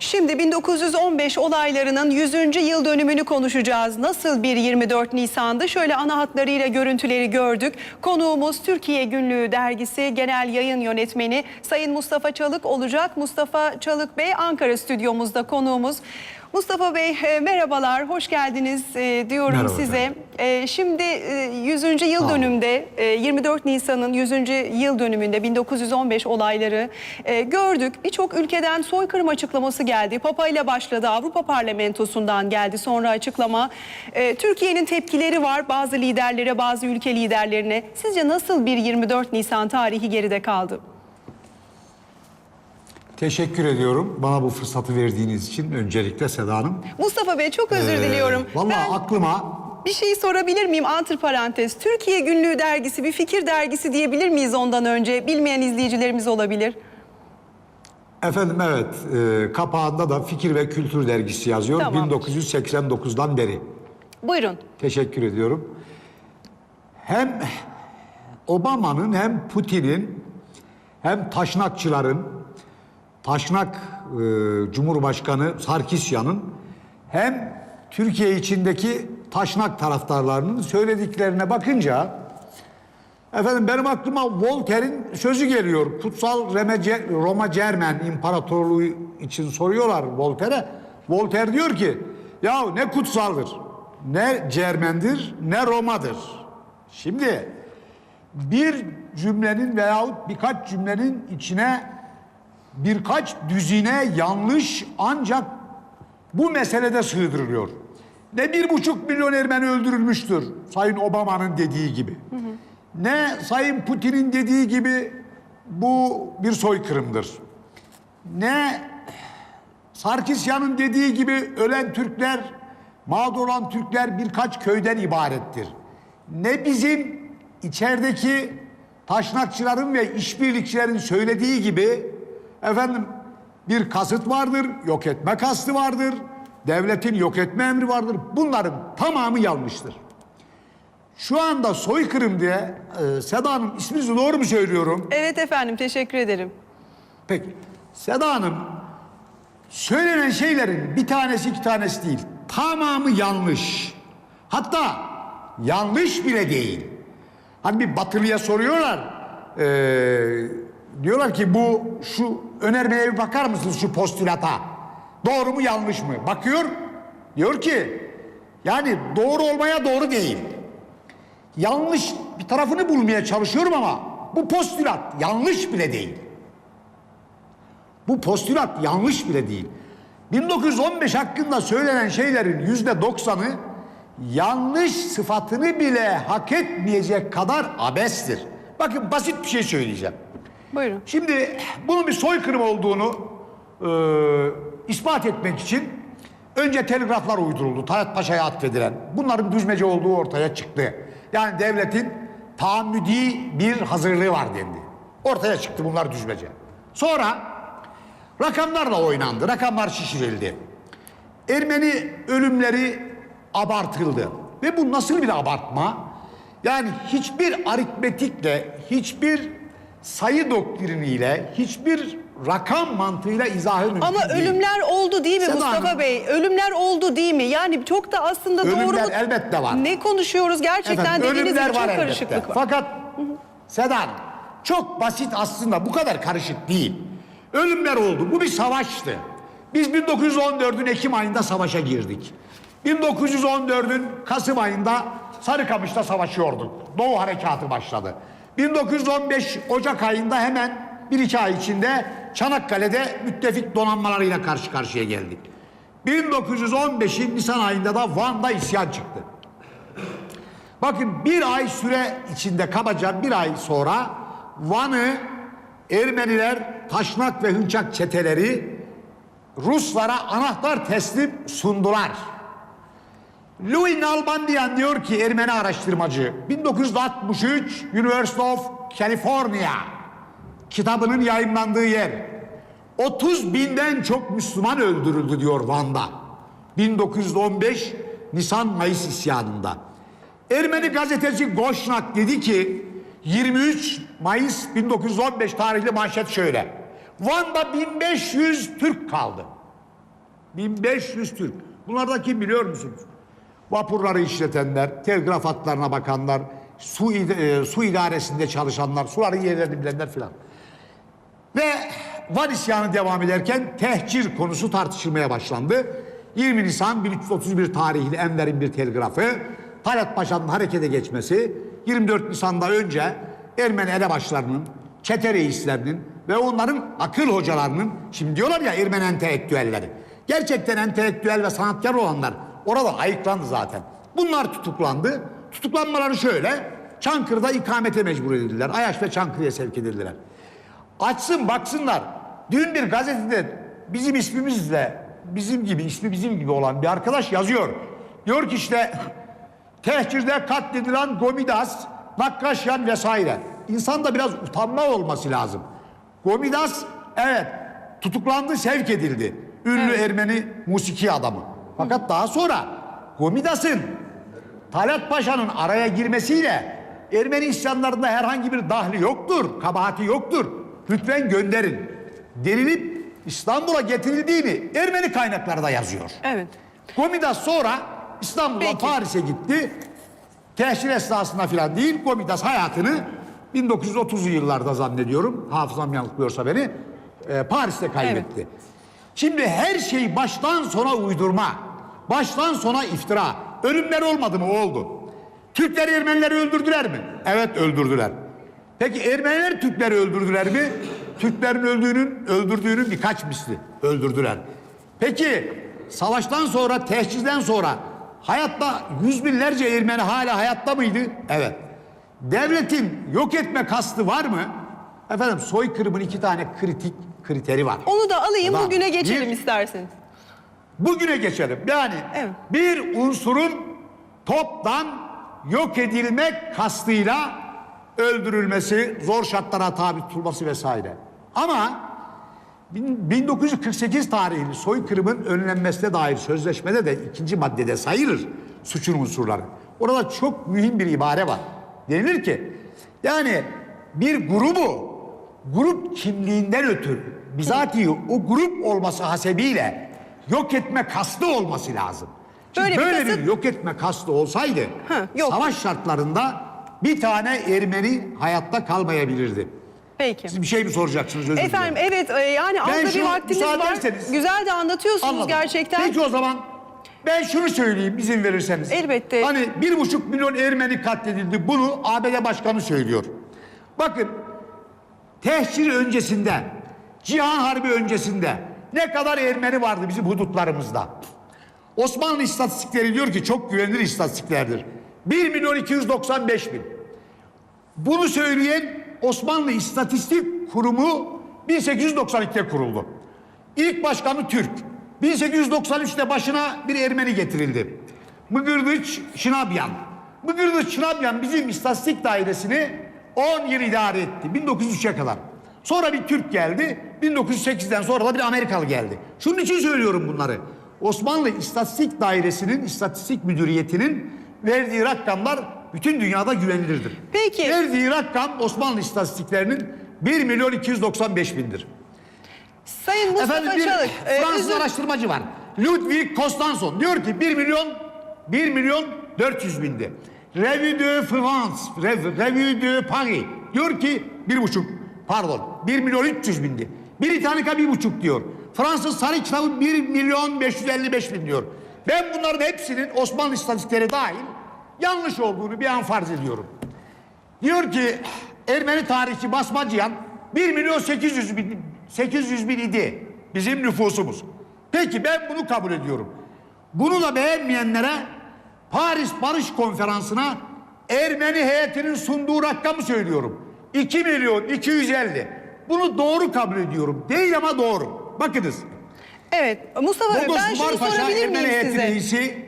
Şimdi 1915 olaylarının 100. yıl dönümünü konuşacağız. Nasıl bir 24 Nisan'dı? Şöyle ana hatlarıyla görüntüleri gördük. Konuğumuz Türkiye Günlüğü dergisi Genel Yayın Yönetmeni Sayın Mustafa Çalık olacak. Mustafa Çalık Bey Ankara stüdyomuzda konuğumuz. Mustafa Bey e, merhabalar, hoş geldiniz e, diyorum Merhaba size. E, Şimdi e, 100. yıl olun. dönümünde e, 24 Nisan'ın 100. yıl dönümünde 1915 olayları e, gördük. Birçok ülkeden soykırım açıklaması geldi. Papa ile başladı. Avrupa Parlamentosu'ndan geldi sonra açıklama. E, Türkiye'nin tepkileri var bazı liderlere, bazı ülke liderlerine. Sizce nasıl bir 24 Nisan tarihi geride kaldı? Teşekkür ediyorum bana bu fırsatı verdiğiniz için öncelikle Seda Hanım. Mustafa Bey çok özür Ee, diliyorum. Vallahi Ben- aklıma Bir şey sorabilir miyim? Antiparantez. Türkiye Günlüğü dergisi bir fikir dergisi diyebilir miyiz ondan önce? Bilmeyen izleyicilerimiz olabilir. efendim evet e, kapağında da Fikir ve Kültür Dergisi yazıyor Tamamdır. 1989'dan beri. Buyurun. Teşekkür ediyorum. Hem Obama'nın hem Putin'in hem taşnakçıların taşnak e, Cumhurbaşkanı Sarkisyan'ın hem Türkiye içindeki taşnak taraftarlarının söylediklerine bakınca efendim benim aklıma Voltaire'in sözü geliyor. Kutsal Reme- Roma Cermen İmparatorluğu için soruyorlar Voltaire'e. Voltaire diyor ki ya ne kutsaldır ne Cermendir ne Roma'dır. Şimdi bir cümlenin veyahut birkaç cümlenin içine birkaç düzine yanlış ancak bu meselede sığdırılıyor. Ne bir buçuk milyon Ermeni öldürülmüştür Sayın Obama'nın dediği gibi. Ne Sayın Putin'in dediği gibi bu bir soykırımdır. Ne Sarkisyan'ın dediği gibi ölen Türkler, mağdur olan Türkler birkaç köyden ibarettir. Ne bizim içerideki taşnakçıların ve işbirlikçilerin söylediği gibi efendim bir kasıt vardır, yok etme kastı vardır, devletin yok etme emri vardır. Bunların tamamı yanlıştır. Şu anda soykırım diye e, Seda Hanım isminizi doğru mu söylüyorum? Evet efendim teşekkür ederim. Peki. Seda Hanım söylenen şeylerin bir tanesi iki tanesi değil. Tamamı yanlış. Hatta yanlış bile değil. Hani bir batılıya soruyorlar. eee, diyorlar ki bu şu önermeye bir bakar mısınız şu postülata? Doğru mu yanlış mı? Bakıyor. Diyor ki yani doğru olmaya doğru değil. Yanlış bir tarafını bulmaya çalışıyorum ama bu postülat yanlış bile değil. Bu postülat yanlış bile değil. 1915 hakkında söylenen şeylerin yüzde doksanı yanlış sıfatını bile hak etmeyecek kadar abestir. Bakın basit bir şey söyleyeceğim. Buyurun. Şimdi bunun bir soykırım olduğunu e, ispat etmek için önce telgraflar uyduruldu. Talat Paşa'ya atfedilen. Bunların düzmece olduğu ortaya çıktı. Yani devletin tahammüdi bir hazırlığı var dendi. Ortaya çıktı bunlar düzmece. Sonra rakamlarla oynandı. Rakamlar şişirildi. Ermeni ölümleri abartıldı. Ve bu nasıl bir abartma? Yani hiçbir aritmetikle, hiçbir sayı doktriniyle, hiçbir rakam mantığıyla izahı mümkün Ama değil. ölümler oldu değil mi Seda Mustafa Hanım. Bey? Ölümler oldu değil mi? Yani çok da aslında doğru Ölümler mu? elbette var. Ne konuşuyoruz gerçekten Efendim, dediğiniz gibi ölümler çok var elbette. karışıklık var. Fakat Sedan çok basit aslında bu kadar karışık değil. Ölümler oldu. Bu bir savaştı. Biz 1914'ün Ekim ayında savaşa girdik. 1914'ün Kasım ayında Sarıkamış'ta savaşıyorduk. Doğu Harekatı başladı. 1915 Ocak ayında hemen bir iki ay içinde Çanakkale'de müttefik donanmalarıyla karşı karşıya geldik. 1915'in Nisan ayında da Van'da isyan çıktı. Bakın bir ay süre içinde kabaca bir ay sonra Van'ı Ermeniler, Taşnak ve Hınçak çeteleri Ruslara anahtar teslim sundular. Louis Nalbandian diyor ki Ermeni araştırmacı 1963 University of California kitabının yayınlandığı yer 30 binden çok Müslüman öldürüldü diyor Van'da 1915 Nisan-Mayıs isyanında. Ermeni gazeteci Goşnak dedi ki 23 Mayıs 1915 tarihli manşet şöyle. Van'da 1500 Türk kaldı. 1500 Türk. Bunlar da kim biliyor musunuz? Vapurları işletenler, telgraf hatlarına bakanlar, su, e, su idaresinde çalışanlar, suların yerlerini bilenler filan. Ve Van isyanı devam ederken tehcir konusu tartışılmaya başlandı. 20 Nisan 1331 tarihli Enver'in bir telgrafı, Talat Paşa'nın harekete geçmesi, 24 Nisan'da önce Ermeni elebaşlarının, çete reislerinin ve onların akıl hocalarının, şimdi diyorlar ya Ermeni entelektüelleri, gerçekten entelektüel ve sanatkar olanlar orada ayıklandı zaten. Bunlar tutuklandı. Tutuklanmaları şöyle, Çankırı'da ikamete mecbur edildiler. Ayaş ve Çankırı'ya sevk edildiler. Açsın baksınlar. Dün bir gazetede bizim ismimizle bizim gibi ismi bizim gibi olan bir arkadaş yazıyor. Diyor ki işte tehcirde katledilen Gomidas, Nakkaşyan vesaire. İnsanda biraz utanma olması lazım. Gomidas evet tutuklandı sevk edildi. Ünlü Ermeni musiki adamı. Fakat daha sonra Gomidas'ın Talat Paşa'nın araya girmesiyle Ermeni isyanlarında herhangi bir dahli yoktur, kabahati yoktur. Lütfen gönderin. Denilip İstanbul'a getirildiğini Ermeni kaynaklarda yazıyor. Evet. Gomidas sonra İstanbul'dan Peki. Paris'e gitti. Tehcir esnasında filan değil, Gomidas hayatını 1930'lu yıllarda zannediyorum, hafızam yanıltmıyorsa beni, e, Paris'te kaybetti. Şimdi her şey baştan sona uydurma, baştan sona iftira. Ölümler olmadı mı? Oldu. Türkler Ermenileri öldürdüler mi? Evet öldürdüler. Peki Ermeniler Türkleri öldürdüler mi? Türklerin öldüğünün, öldürdüğünün birkaç misli öldürdüler. Peki savaştan sonra, tehcizden sonra hayatta yüz binlerce Ermeni hala hayatta mıydı? Evet. Devletin yok etme kastı var mı? Efendim soykırımın iki tane kritik kriteri var. Onu da alayım Tamam. bugüne geçelim Bir- isterseniz. Bugüne geçelim. Yani Evet. bir unsurun toptan yok edilmek kastıyla öldürülmesi, zor şartlara tabi tutulması vesaire. Ama bin- 1948 tarihli soykırımın önlenmesine dair sözleşmede de ikinci maddede sayılır suçun unsurları. Orada çok mühim bir ibare var. Denilir ki yani bir grubu grup kimliğinden ötürü bizatihi o grup olması hasebiyle yok etme kastı olması lazım. Şimdi Böyle bir böyle, kasıt- bir yok etme kastı olsaydı Ha, yok. savaş şartlarında bir tane Ermeni hayatta kalmayabilirdi. Peki. Siz bir şey mi soracaksınız özür dilerim. Efendim evet e, yani az da bir müsaade var. Güzel de anlatıyorsunuz Anladım. gerçekten. Peki o zaman ben şunu söyleyeyim izin verirseniz. Elbette. Hani bir buçuk milyon Ermeni katledildi. Bunu ABD Başkanı söylüyor. Bakın tehcir öncesinde, Cihan Harbi öncesinde ne kadar Ermeni vardı bizim hudutlarımızda? Osmanlı istatistikleri diyor ki çok güvenilir istatistiklerdir. 1 milyon 295 bin. Bunu söyleyen Osmanlı İstatistik Kurumu 1892'de kuruldu. İlk başkanı Türk. 1893'te başına bir Ermeni getirildi. Mıgırdıç Şınabyan. Mıgırdıç Şınabyan bizim istatistik dairesini 10 yıl idare etti. 1903'e kadar. Sonra bir Türk geldi. 1908'den sonra da bir Amerikalı geldi. Şunun için söylüyorum bunları. Osmanlı İstatistik Dairesi'nin, İstatistik Müdüriyeti'nin verdiği rakamlar bütün dünyada güvenilirdir. Peki. Verdiği rakam Osmanlı istatistiklerinin 1 milyon 295 bindir. Sayın Mustafa Efendim bir Çalık. e, Fransız özür- araştırmacı var. Ludwig Costanson diyor ki 1 milyon 1 milyon 400 bindi. Revue de France, Rev- Revue de Paris diyor ki bir buçuk pardon 1 milyon 300 bindi. Britannica bir buçuk diyor. Fransız Sarı Kitabı 1 milyon 555 bin diyor. Ben bunların hepsinin Osmanlı istatistikleri dahil yanlış olduğunu bir an farz ediyorum. Diyor ki Ermeni tarihçi Basmacıyan 1 milyon 800 bin, 800 bin idi bizim nüfusumuz. Peki ben bunu kabul ediyorum. Bunu da beğenmeyenlere Paris Barış Konferansı'na Ermeni heyetinin sunduğu rakamı söylüyorum. 2 milyon 250. Bunu doğru kabul ediyorum. Değil ama doğru. Bakınız. Evet Mustafa Bey Bogos ben şunu Umar Paşa sorabilir Ermeni miyim size?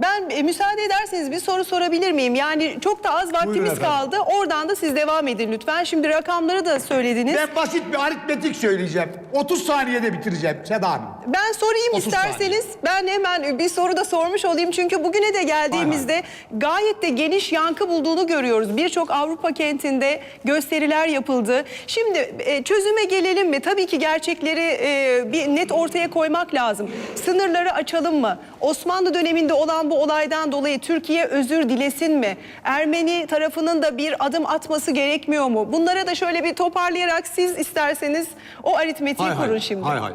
Ben e, müsaade ederseniz bir soru sorabilir miyim? Yani çok da az vaktimiz efendim. kaldı. Oradan da siz devam edin lütfen. Şimdi rakamları da söylediniz. Ben basit bir aritmetik söyleyeceğim. 30 saniyede bitireceğim Seda Hanım. Ben sorayım 30 isterseniz. Ben hemen bir soru da sormuş olayım. Çünkü bugüne de geldiğimizde gayet de geniş yankı bulduğunu görüyoruz. Birçok Avrupa kentinde gösteriler yapıldı. Şimdi e, çözüme gelelim mi? Tabii ki gerçekleri e, bir net ortaya koymak lazım. Sınırları açalım mı? Osmanlı döneminde olan bu olaydan dolayı Türkiye özür dilesin mi? Ermeni tarafının da bir adım atması gerekmiyor mu? Bunlara da şöyle bir toparlayarak siz isterseniz o aritmetiği kurun şimdi. Hay hay.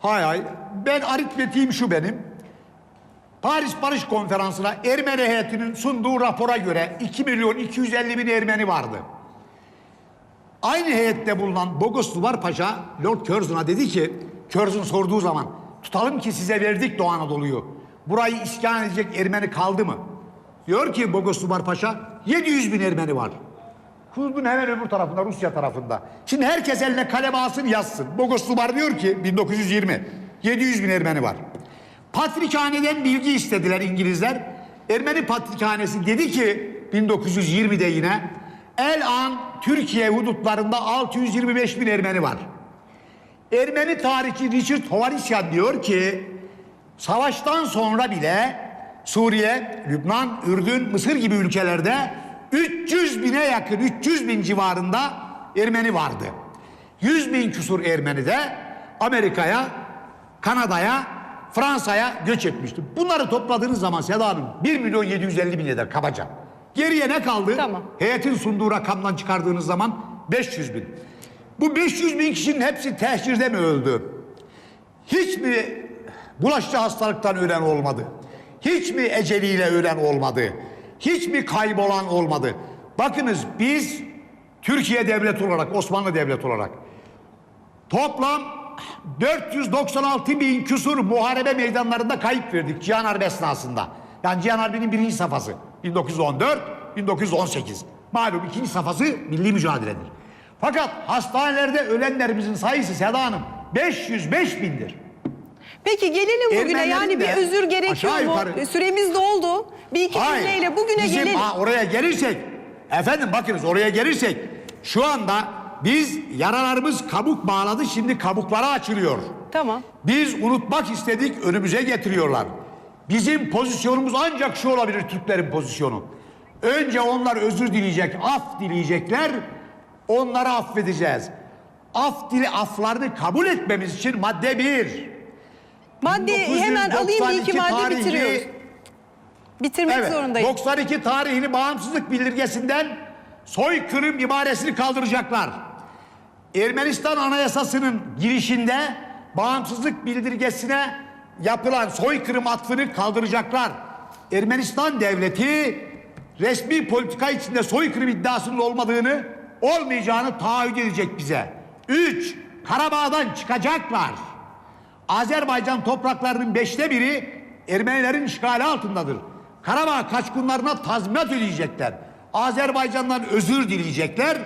Hay hay. Ben aritmetiğim şu benim. Paris Barış Konferansı'na Ermeni heyetinin sunduğu rapora göre 2 milyon 250 bin Ermeni vardı. Aynı heyette bulunan Bogos Duvar Paşa Lord Curzon'a dedi ki, Curzon sorduğu zaman tutalım ki size verdik Doğu Anadolu'yu. Burayı iskan edecek Ermeni kaldı mı? Diyor ki Bogos Duvar Paşa 700 bin Ermeni var. Kuzgun hemen öbür tarafında Rusya tarafında. Şimdi herkes eline kalem alsın yazsın. Bogos Duvar diyor ki 1920 700 bin Ermeni var. Patrikhaneden bilgi istediler İngilizler. Ermeni Patrikhanesi dedi ki 1920'de yine el an Türkiye hudutlarında 625 bin Ermeni var. Ermeni tarihçi Richard Hovanesyan diyor ki savaştan sonra bile Suriye, Lübnan, Ürdün, Mısır gibi ülkelerde 300 bine yakın 300 bin civarında Ermeni vardı. 100 bin küsur Ermeni de Amerika'ya, Kanada'ya, Fransa'ya göç etmişti. Bunları topladığınız zaman Seda Hanım 1 milyon 750 bin eder kabaca. Geriye ne kaldı? Tamam. Heyetin sunduğu rakamdan çıkardığınız zaman 500 bin. Bu 500 bin kişinin hepsi tehcirde mi öldü? Hiç mi bulaşıcı hastalıktan ölen olmadı? Hiç mi eceliyle ölen olmadı? Hiç mi kaybolan olmadı? Bakınız biz Türkiye devleti olarak, Osmanlı devleti olarak toplam 496 bin küsur muharebe meydanlarında kayıp verdik Cihan Harbi esnasında. Yani Cihan Harbi'nin birinci safhası 1914, 1918. Malum ikinci safhası milli mücadeledir. Fakat hastanelerde ölenlerimizin sayısı Seda Hanım 505 bindir. Peki gelelim bugüne yani bir özür gerekiyor aşağı mu? yukarı- Süremiz doldu. Bir iki cümleyle bugüne Bizim, gelelim. ha, oraya gelirsek, efendim bakınız oraya gelirsek şu anda biz yaralarımız kabuk bağladı şimdi kabukları açılıyor. Tamam. Biz unutmak istedik önümüze getiriyorlar. Bizim pozisyonumuz ancak şu olabilir Türklerin pozisyonu. Önce onlar özür dileyecek, af dileyecekler. Onları affedeceğiz. Af dili aflarını kabul etmemiz için madde bir. Maddeyi hemen alayım bir iki 1992 madde tarihli- bitiriyoruz. Bitirmek Evet, zorundayız. 92 tarihini bağımsızlık bildirgesinden soykırım ibaresini kaldıracaklar. Ermenistan Anayasası'nın girişinde bağımsızlık bildirgesine yapılan soykırım atfını kaldıracaklar. Ermenistan devleti resmi politika içinde soykırım iddiasının olmadığını, olmayacağını taahhüt edecek bize. Üç, Karabağ'dan çıkacaklar. Azerbaycan topraklarının beşte biri Ermenilerin işgali altındadır. Karabağ kaçkınlarına tazminat ödeyecekler. Azerbaycan'dan özür dileyecekler.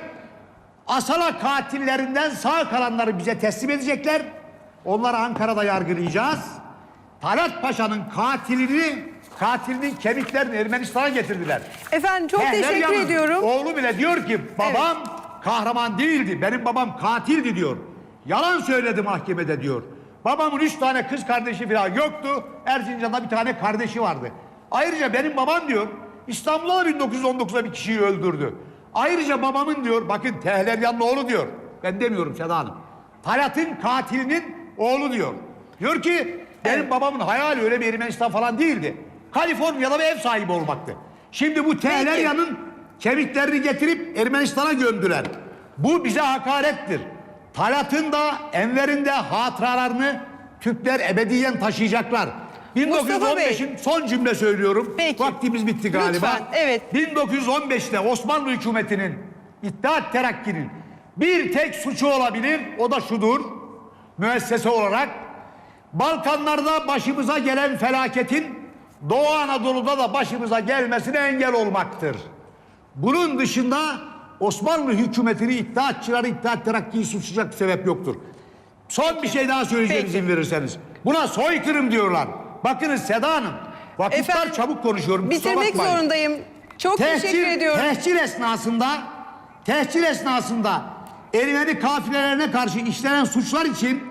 Asala katillerinden sağ kalanları bize teslim edecekler. Onları Ankara'da yargılayacağız. Talat Paşa'nın katilini, katilinin kemiklerini Ermenistan'a getirdiler. Efendim çok Tehler teşekkür yanın ediyorum. Oğlu bile diyor ki babam kahraman değildi. Benim babam katildi diyor. Yalan söyledi mahkemede diyor. Babamın üç tane kız kardeşi falan yoktu. Erzincan'da bir tane kardeşi vardı. Ayrıca benim babam diyor İstanbul'da da 1919'da bir kişiyi öldürdü. Ayrıca babamın diyor bakın Tehleryan'ın oğlu diyor. Ben demiyorum Seda Hanım. Talat'ın katilinin oğlu diyor. Diyor ki benim babamın hayali öyle bir Ermenistan falan değildi. Kaliforniya'da bir ev sahibi olmaktı. Şimdi bu Tehleryan'ın kemiklerini getirip Ermenistan'a gömdüler. Bu bize hakarettir. Talat'ın da Enver'in de hatıralarını Türkler ebediyen taşıyacaklar. Mustafa Bey. 1915'in son cümle söylüyorum. Peki. Vaktimiz bitti galiba. Lütfen, evet. 1915'te Osmanlı hükümetinin İttihat Terakki'nin bir tek suçu olabilir. O da şudur. Müessese olarak Balkanlarda başımıza gelen felaketin Doğu Anadolu'da da başımıza gelmesine engel olmaktır. Bunun dışında Osmanlı hükümetini İttihatçıları İttihat Terakki'yi suçlayacak sebep yoktur. Son bir şey daha söyleyeceğim Peki. izin verirseniz. Buna soykırım diyorlar. Bakınız Seda Hanım Vakit Efendim, çabuk konuşuyorum. Bitirmek zorundayım. Çok teşekkür ediyorum. Tehcir esnasında, tehcir esnasında Ermeni kafilelerine karşı işlenen suçlar için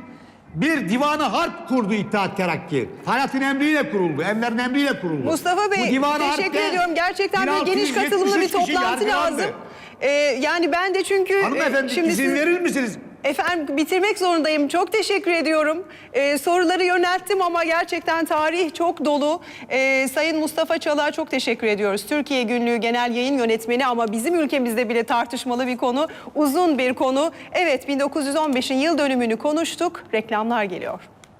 bir divanı harp kurdu İttihat Terakki. Talat'ın emriyle kuruldu. Enver'in emriyle kuruldu. Mustafa Bey Bu divanı teşekkür harpte ediyorum. Gerçekten böyle geniş 1673 katılımlı bir kişi toplantı yargılandı. lazım. Ee, yani ben de çünkü e, Hanımefendi şimdi izin siz- verir misiniz? Efendim bitirmek zorundayım. Çok teşekkür ediyorum. Ee, soruları yönelttim ama gerçekten tarih çok dolu. Ee, Sayın Mustafa Çalık'a çok teşekkür ediyoruz. Türkiye Günlüğü Genel Yayın Yönetmeni ama bizim ülkemizde bile tartışmalı bir konu. Uzun bir konu. Evet 1915'in yıl dönümünü konuştuk. Reklamlar geliyor.